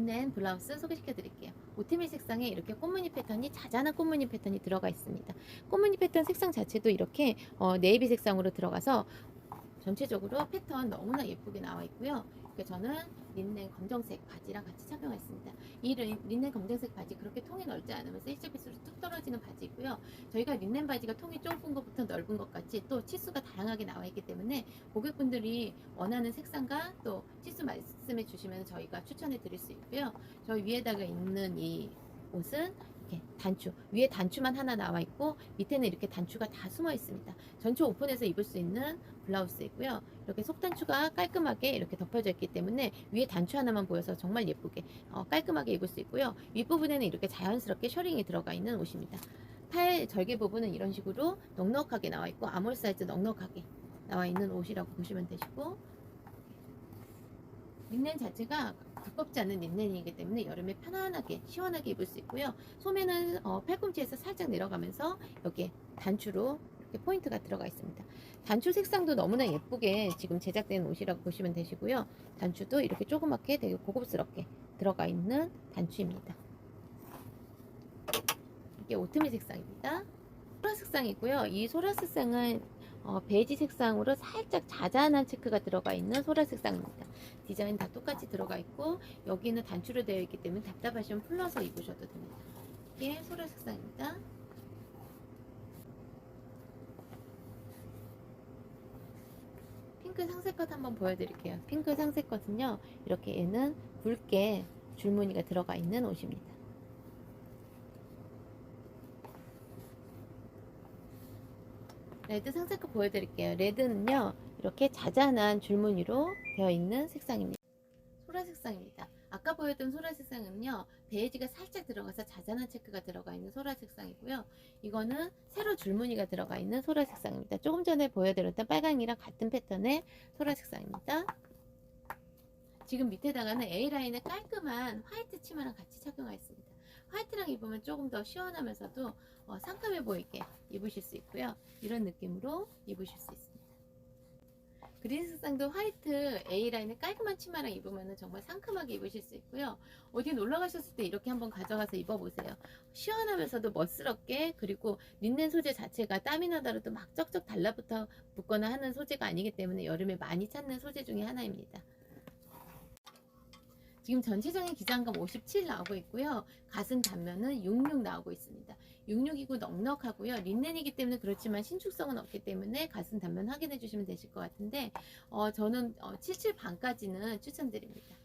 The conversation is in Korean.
린넨 블라우스 소개시켜 드릴게요. 오트밀 색상에 이렇게 꽃무늬 패턴이 자잘한 꽃무늬 패턴이 들어가 있습니다. 꽃무늬 패턴 색상 자체도 이렇게 어, 네이비 색상으로 들어가서 전체적으로 패턴 너무나 예쁘게 나와 있고요. 이렇게 저는 린넨 검정색 바지랑 같이 착용했습니다. 이 린- 린넨 검정색 바지 그렇게 통이 넓지 않으면서 일자핏으로 뚝 떨어지는 바지고요. 저희가 린넨 바지가 통이 좁은 것부터 넓은 것 같이 또 치수가 다양하게 나와 있기 때문에 고객분들이 원하는 색상과 또 치수 말씀 해 주시면 저희가 추천해 드릴 수 있고요. 저희 위에다가 입는 이 옷은 이렇게 단추 위에 단추만 하나 나와 있고 밑에는 이렇게 단추가 다 숨어 있습니다. 전체 오픈해서 입을 수 있는 블라우스이고요. 이렇게 속단추가 깔끔하게 이렇게 덮여져 있기 때문에 위에 단추 하나만 보여서 정말 예쁘게 어, 깔끔하게 입을 수 있고요. 윗부분에는 이렇게 자연스럽게 셔링이 들어가 있는 옷입니다. 팔 절개 부분은 이런 식으로 넉넉하게 나와 있고 아몰 사이즈 넉넉하게 나와 있는 옷이라고 보시면 되시고 린넨 자체가 두껍지 않은 린넨이기 때문에 여름에 편안하게 시원하게 입을 수 있고요. 소매는 어, 팔꿈치에서 살짝 내려가면서 여기에 단추로 이렇게 포인트가 들어가 있습니다. 단추 색상도 너무나 예쁘게 지금 제작된 옷이라고 보시면 되시고요. 단추도 이렇게 조그맣게 되게 고급스럽게 들어가 있는 단추입니다. 이게 오트밀 색상입니다. 소라 색상이고요. 이 소라 색상은 어, 베이지 색상으로 살짝 자잔한 체크가 들어가 있는 소라 색상입니다. 디자인 다 똑같이 들어가 있고 여기는 단추로 되어 있기 때문에 답답하시면 풀러서 입으셔도 됩니다. 이게 소라 색상입니다. 핑크 상세컷 한번 보여드릴게요. 핑크 상세컷은요, 이렇게 얘는 굵게 줄무늬가 들어가 있는 옷입니다. 레드 상세컷 보여드릴게요. 레드는요, 이렇게 자잔한 줄무늬로 되어 있는 색상입니다. 소라 색상입니다. 아까 보였던 소라 색상은요, 베이지가 살짝 들어가서 자잔한 체크가 들어가 있는 소라 색상이고요. 이거는 세로 줄무늬가 들어가 있는 소라 색상입니다. 조금 전에 보여드렸던 빨강이랑 같은 패턴의 소라 색상입니다. 지금 밑에다가는 A라인의 깔끔한 화이트 치마랑 같이 착용하였습니다. 화이트랑 입으면 조금 더 시원하면서도 어, 상큼해 보이게 입으실 수 있고요. 이런 느낌으로 입으실 수 있습니다. 그린 색상도 화이트 A라인의 깔끔한 치마랑 입으면 정말 상큼하게 입으실 수 있고요. 어디 놀러 가셨을 때 이렇게 한번 가져가서 입어보세요. 시원하면서도 멋스럽게 그리고 린넨 소재 자체가 땀이 나더라도 막 쩍쩍 달라붙어 붙거나 하는 소재가 아니기 때문에 여름에 많이 찾는 소재 중에 하나입니다. 지금 전체적인 기장감 57 나오고 있고요. 가슴 단면은 66 나오고 있습니다. 66이고 넉넉하고요. 린넨이기 때문에 그렇지만 신축성은 없기 때문에 가슴 단면 확인해 주시면 되실 것 같은데 어, 저는 어, 77 반까지는 추천드립니다.